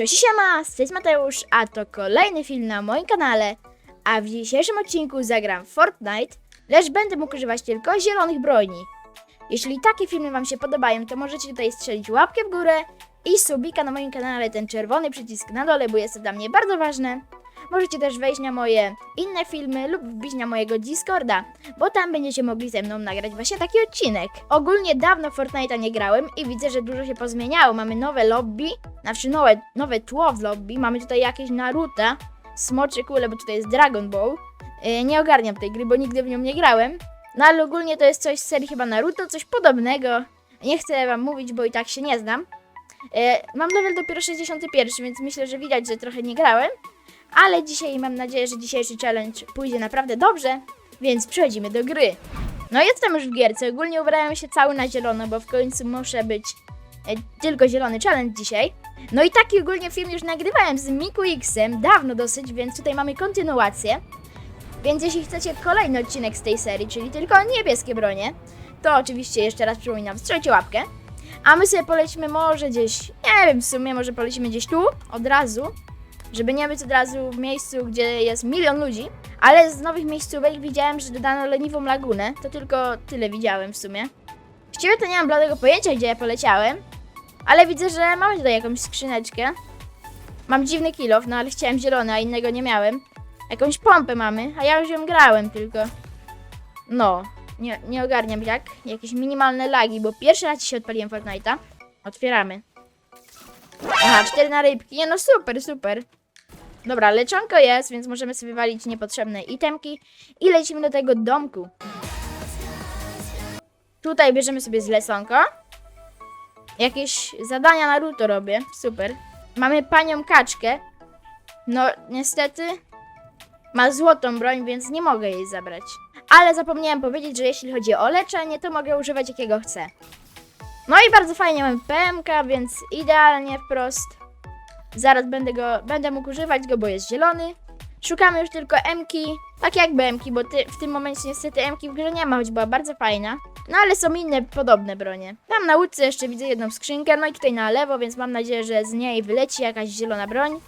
Cześć siema, z tej Mateusz, a to kolejny film na moim kanale. A w dzisiejszym odcinku zagram Fortnite, lecz będę mógł używać tylko zielonych broni. Jeśli takie filmy wam się podobają, to możecie tutaj strzelić łapkę w górę i subika na moim kanale, ten czerwony przycisk na dole, bo jest to dla mnie bardzo ważne. Możecie też wejść na moje inne filmy lub wbić na mojego Discorda, bo tam będziecie mogli ze mną nagrać właśnie taki odcinek. Ogólnie dawno Fortnite'a nie grałem i widzę, że dużo się pozmieniało. Mamy nowe lobby, znaczy nowe, nowe tło w lobby, mamy tutaj jakieś Naruto, smocze kule, bo tutaj jest Dragon Ball. Yy, nie ogarniam tej gry, bo nigdy w nią nie grałem. No ale ogólnie to jest coś z serii chyba Naruto, coś podobnego. Nie chcę wam mówić, bo i tak się nie znam. Yy, mam level dopiero 61, więc myślę, że widać, że trochę nie grałem. Ale dzisiaj mam nadzieję, że dzisiejszy challenge pójdzie naprawdę dobrze, więc przechodzimy do gry. No jestem już w gierce, ogólnie ubrałem się cały na zielono, bo w końcu muszę być e, tylko zielony challenge dzisiaj. No i taki ogólnie film już nagrywałem z Miku Xem, dawno dosyć, więc tutaj mamy kontynuację. Więc jeśli chcecie kolejny odcinek z tej serii, czyli tylko niebieskie bronie, to oczywiście jeszcze raz przypominam, strzelcie łapkę. A my sobie polecimy może gdzieś, nie wiem w sumie, może polecimy gdzieś tu, od razu, żeby nie być od razu w miejscu, gdzie jest milion ludzi. Ale z nowych miejscówek widziałem, że dodano leniwą lagunę. To tylko tyle widziałem w sumie. Właściwie to nie mam bladego pojęcia, gdzie ja poleciałem. Ale widzę, że mamy tutaj jakąś skrzyneczkę. Mam dziwny kilof, no ale chciałem zielony, a innego nie miałem. Jakąś pompę mamy, a ja już ją grałem tylko. No, nie, nie ogarniam jak. Jakieś minimalne lagi, bo pierwszy raz się odpaliłem Fortnite'a. Otwieramy. Aha, cztery na rybki. Nie no, super, super. Dobra, leczonko jest, więc możemy sobie walić niepotrzebne itemki i lecimy do tego domku. Tutaj bierzemy sobie z. Jakieś zadania Naruto robię, super. Mamy panią kaczkę. No, niestety ma złotą broń, więc nie mogę jej zabrać. Ale zapomniałem powiedzieć, że jeśli chodzi o leczenie, to mogę używać jakiego chcę. No i bardzo fajnie mamy PMK, więc idealnie wprost. Zaraz będę go, będę mógł używać go, bo jest zielony. Szukamy już tylko Mki, tak jak BMki, bo ty, w tym momencie niestety Mki w grze nie ma, choć była bardzo fajna. No ale są inne podobne bronie. Tam na łódce jeszcze widzę jedną skrzynkę, no i tutaj na lewo, więc mam nadzieję, że z niej wyleci jakaś zielona broń.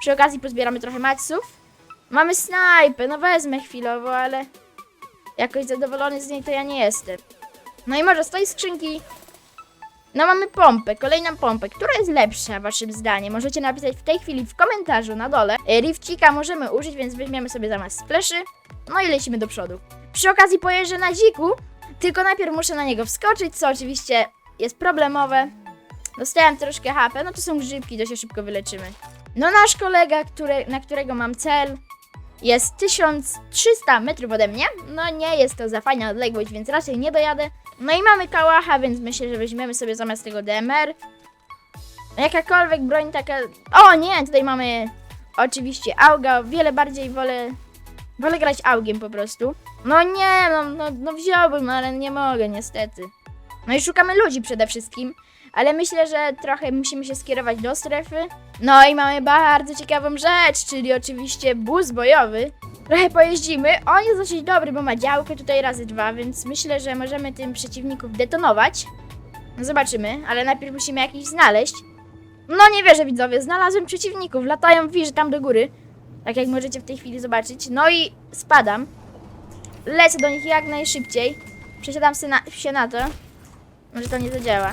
Przy okazji pozbieramy trochę matsów. Mamy snajpę, no wezmę chwilowo, ale jakoś zadowolony z niej to ja nie jestem. No i może z tej skrzynki no mamy pompę, kolejną pompę. Która jest lepsza waszym zdaniem? Możecie napisać w tej chwili w komentarzu na dole. E, Rifcika możemy użyć, więc weźmiemy sobie zamiast spleszy. No i lecimy do przodu. Przy okazji pojeżdżę na dziku, tylko najpierw muszę na niego wskoczyć, co oczywiście jest problemowe. Dostałem troszkę HP, no to są grzybki, to się szybko wyleczymy. No nasz kolega, który, na którego mam cel, jest 1300 metrów ode mnie. No nie jest to za fajna odległość, więc raczej nie dojadę. No i mamy kałacha, więc myślę, że weźmiemy sobie zamiast tego DMR. Jakakolwiek broń taka... O nie, tutaj mamy oczywiście auga. Wiele bardziej wolę... Wolę grać augiem po prostu. No nie, no, no, no wziąłbym, ale nie mogę niestety. No i szukamy ludzi przede wszystkim. Ale myślę, że trochę musimy się skierować do strefy. No i mamy bardzo ciekawą rzecz, czyli oczywiście bus bojowy. Trochę pojeździmy. On jest dosyć dobry, bo ma działkę tutaj razy dwa, więc myślę, że możemy tym przeciwników detonować. No zobaczymy, ale najpierw musimy jakiś znaleźć. No nie wierzę widzowie, znalazłem przeciwników, latają wirze tam do góry. Tak jak możecie w tej chwili zobaczyć. No i spadam. Lecę do nich jak najszybciej. Przesiadam się na, się na to. Może to nie zadziała.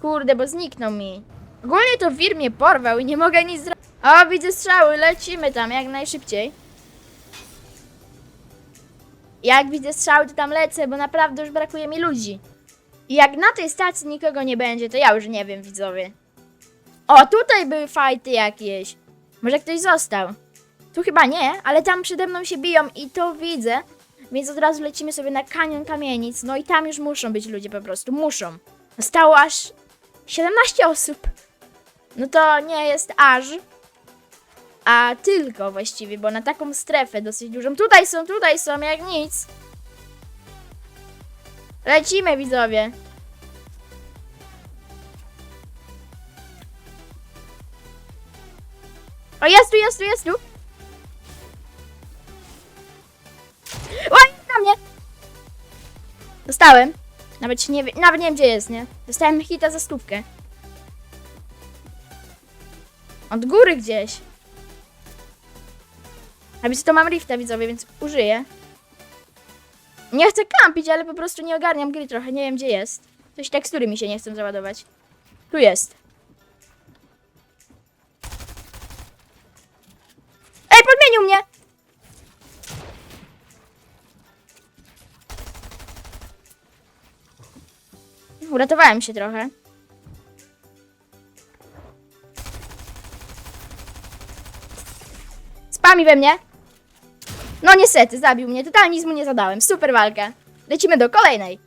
Kurde, bo zniknął mi. Ogólnie to wir mnie porwał i nie mogę nic zrobić. O, widzę strzały, lecimy tam jak najszybciej. Jak widzę strzały, to tam lecę, bo naprawdę już brakuje mi ludzi. I jak na tej stacji nikogo nie będzie, to ja już nie wiem, widzowie. O, tutaj były fajty jakieś. Może ktoś został. Tu chyba nie, ale tam przede mną się biją i to widzę. Więc od razu lecimy sobie na kanion kamienic. No i tam już muszą być ludzie po prostu, muszą. Zostało aż 17 osób. No to nie jest aż, a tylko właściwie, bo na taką strefę dosyć dużą. Tutaj są, tutaj są, jak nic. Lecimy, widzowie. O, jest tu, jest tu, jest tu. Oj, na mnie. Dostałem. Nawet, nie, nawet nie wiem, gdzie jest, nie? Dostałem hita za stówkę. Od góry gdzieś. A więc to mam rifta widzowie, więc użyję. Nie chcę kampić, ale po prostu nie ogarniam gry trochę, nie wiem gdzie jest. Coś tekstury mi się nie chcą załadować. Tu jest. Ej, podmienił mnie! Uratowałem się trochę. Spami we mnie. No niestety, zabił mnie. Totalnie nic mu nie zadałem. Super walka. Lecimy do kolejnej.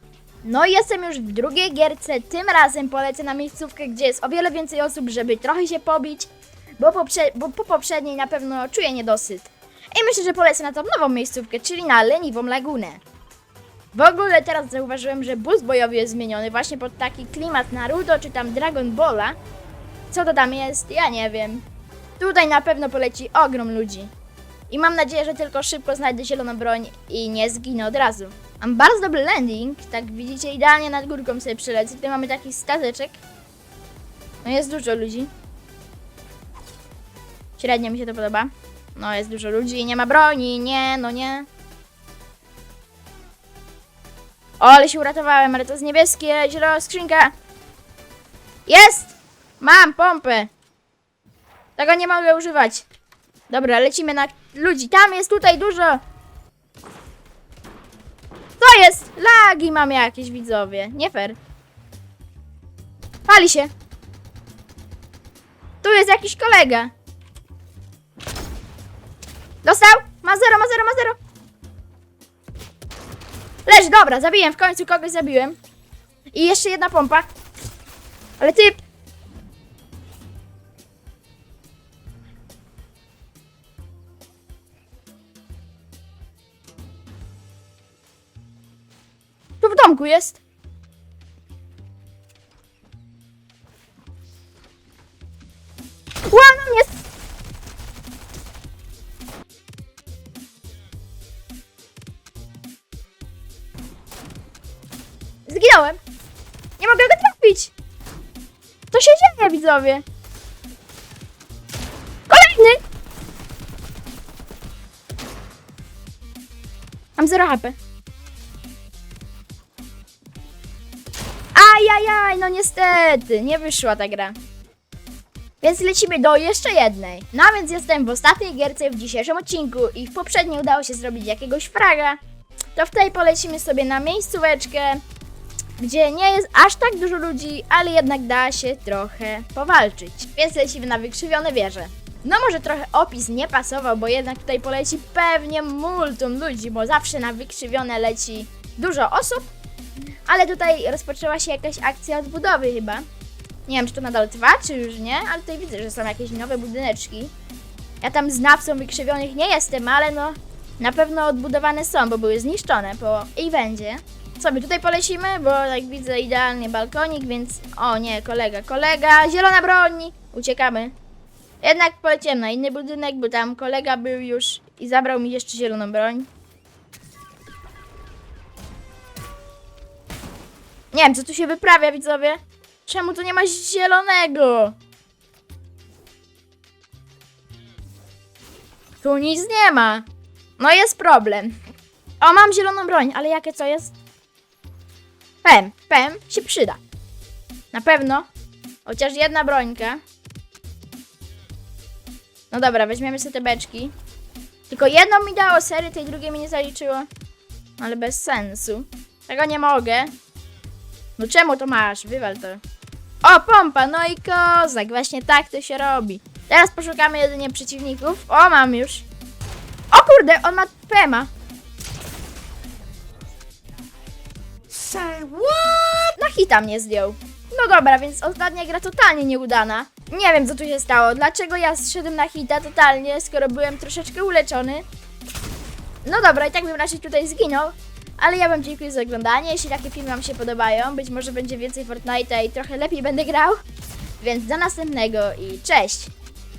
No i jestem już w drugiej gierce. Tym razem polecę na miejscówkę, gdzie jest o wiele więcej osób, żeby trochę się pobić, bo, poprze- bo po poprzedniej na pewno czuję niedosyt. I myślę, że polecę na tą nową miejscówkę, czyli na leniwą lagunę. W ogóle teraz zauważyłem, że bus bojowy jest zmieniony właśnie pod taki klimat Naruto czy tam Dragon Balla. Co to tam jest? Ja nie wiem. Tutaj na pewno poleci ogrom ludzi. I mam nadzieję, że tylko szybko znajdę zieloną broń i nie zginę od razu. Mam bardzo dobry landing, tak widzicie, idealnie nad górką sobie przylecę. Tutaj mamy taki stateczek. No jest dużo ludzi. Średnio mi się to podoba. No jest dużo ludzi, nie ma broni, nie, no nie. O, ale się uratowałem, ale to jest niebieskie, zielona skrzynka. Jest! Mam pompę. Tego nie mogę używać. Dobra, lecimy na ludzi. Tam jest tutaj dużo. Co jest? Lagi mam jakieś, widzowie. Nie fair. Pali się. Tu jest jakiś kolega. Dostał? Ma zero, ma zero, ma zero. Leż, dobra, zabiłem, w końcu kogoś zabiłem. I jeszcze jedna pompa. Ale typ. Domku jest. Łamam jest. Zginąłem. Nie mogę go trafić. To się dzieje, widzowie. Kolejny. Mam 0 HP. Ajajaj, no niestety, nie wyszła ta gra. Więc lecimy do jeszcze jednej. No a więc jestem w ostatniej gierce w dzisiejszym odcinku i w poprzedniej udało się zrobić jakiegoś fraga. To w tej polecimy sobie na miejscóweczkę, gdzie nie jest aż tak dużo ludzi, ale jednak da się trochę powalczyć. Więc lecimy na wykrzywione wieże. No może trochę opis nie pasował, bo jednak tutaj poleci pewnie multum ludzi, bo zawsze na wykrzywione leci dużo osób, ale tutaj rozpoczęła się jakaś akcja odbudowy chyba. Nie wiem, czy to nadal trwa, czy już nie, ale tutaj widzę, że są jakieś nowe budyneczki. Ja tam znawcą wykrzywionych nie jestem, ale no na pewno odbudowane są, bo były zniszczone po evencie. Co my tutaj polecimy, bo jak widzę idealnie balkonik, więc... O nie, kolega, kolega, zielona broń! Uciekamy. Jednak poleciałem na inny budynek, bo tam kolega był już i zabrał mi jeszcze zieloną broń. Nie wiem, co tu się wyprawia, widzowie. Czemu tu nie ma zielonego? Tu nic nie ma. No jest problem. O, mam zieloną broń, ale jakie co jest? Pem, pem się przyda. Na pewno. Chociaż jedna brońka. No dobra, weźmiemy sobie te beczki. Tylko jedną mi dało sery, tej drugiej mi nie zaliczyło. Ale bez sensu. Tego nie mogę. No czemu to masz? Wywal to. O, pompa, no i kozak. Właśnie tak to się robi. Teraz poszukamy jedynie przeciwników. O, mam już. O kurde, on ma pema. Say what? Na hita mnie zdjął. No dobra, więc ostatnia gra totalnie nieudana. Nie wiem, co tu się stało. Dlaczego ja zszedłem na hita totalnie, skoro byłem troszeczkę uleczony? No dobra, i tak bym raczej tutaj zginął. Ale ja wam dziękuję za oglądanie. Jeśli takie filmy wam się podobają, być może będzie więcej Fortnite'a i trochę lepiej będę grał. Więc do następnego i cześć!